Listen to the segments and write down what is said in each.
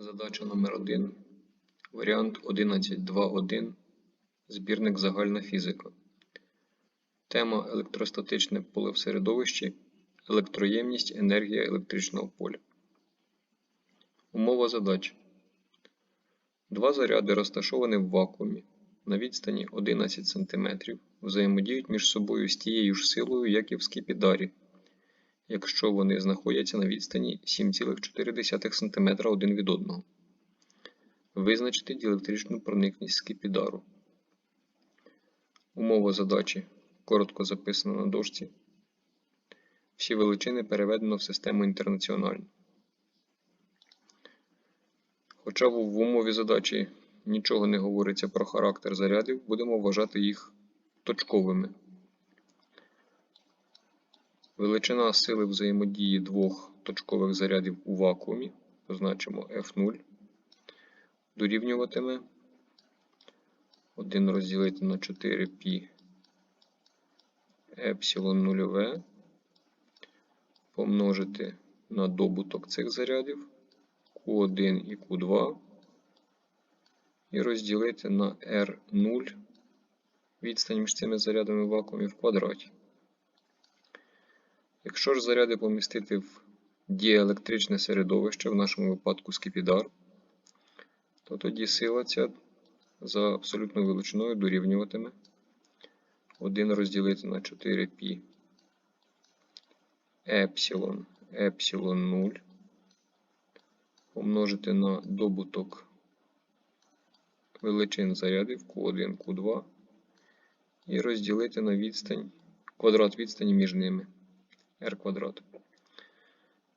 Задача номер 1 Варіант 11.2.1. Збірник Загальна фізика. Тема Електростатичне поле в середовищі. Електроємність, енергія електричного поля. Умова задачі. Два заряди розташовані в вакуумі на відстані 11 см взаємодіють між собою з тією ж силою, як і в скіпідарі, якщо вони знаходяться на відстані 7,4 см один від одного. Визначити діелектричну проникність скипідару. Умова задачі коротко записана на дошці. Всі величини переведено в систему інтернаціональну. Хоча в умові задачі нічого не говориться про характер зарядів, будемо вважати їх точковими. Величина сили взаємодії двох точкових зарядів у вакуумі, позначимо F0, дорівнюватиме 1 розділити на 4 π епсилон нульове помножити на добуток цих зарядів Q1 і Q2 і розділити на R0 відстань між цими зарядами в вакуумі в квадраті. Якщо ж заряди помістити в діелектричне середовище, в нашому випадку скипідар, то тоді сила ця за абсолютною величиною дорівнюватиме 1 розділити на 4 π епсилон епсилон 0 помножити на добуток величин зарядів Q1, Q2 і розділити на відстань, квадрат відстані між ними r квадрат.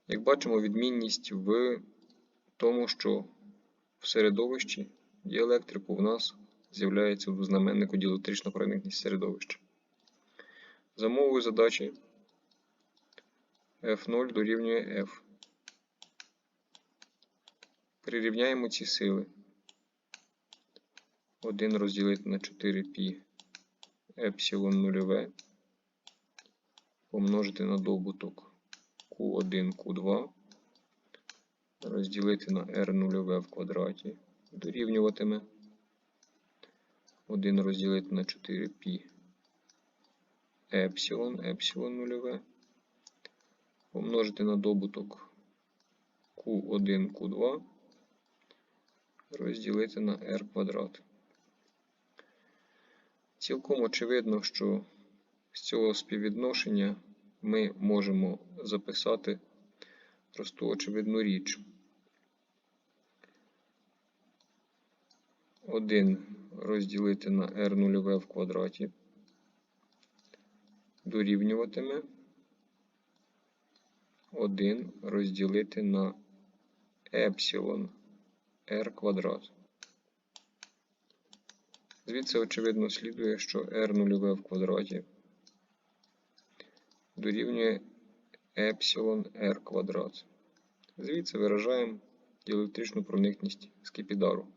Як бачимо, відмінність в тому, що в середовищі діелектрику в нас з'являється в знаменнику діелектрична проникність середовища. За мовою задачі F0 дорівнює F. Прирівняємо ці сили. 1 розділити на 4 π епсилон нульове помножити на добуток Q1, Q2, розділити на R нульове в квадраті, дорівнюватиме 1 розділити на 4 π епсилон, епсилон нульове, помножити на добуток Q1, Q2, розділити на R квадрат. Цілком очевидно, що з цього співвідношення ми можемо записати просту очевидну річ. 1 розділити на r нульове в квадраті дорівнюватиме 1 розділити на епсилон r квадрат. Звідси, очевидно, слідує, що r нульове в квадраті дорівнює епсилон r квадрат. Звідси виражаємо діелектричну проникність скипідару.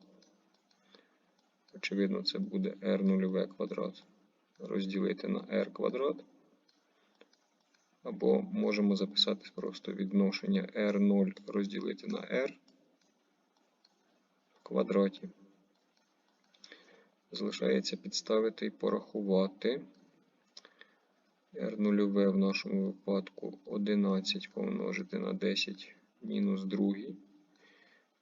Очевидно, це буде r нульове квадрат розділити на r квадрат. Або можемо записати просто відношення r0 розділити на r в квадраті. Залишається підставити і порахувати. R0 в нашому випадку 11 помножити на 10 мінус 2.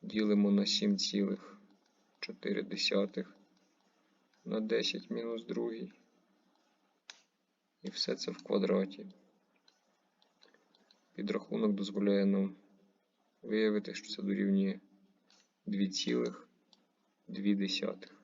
Ділимо на 7,4 на 10 мінус 2. І все це в квадраті. Підрахунок дозволяє нам виявити, що це дорівнює 2,2.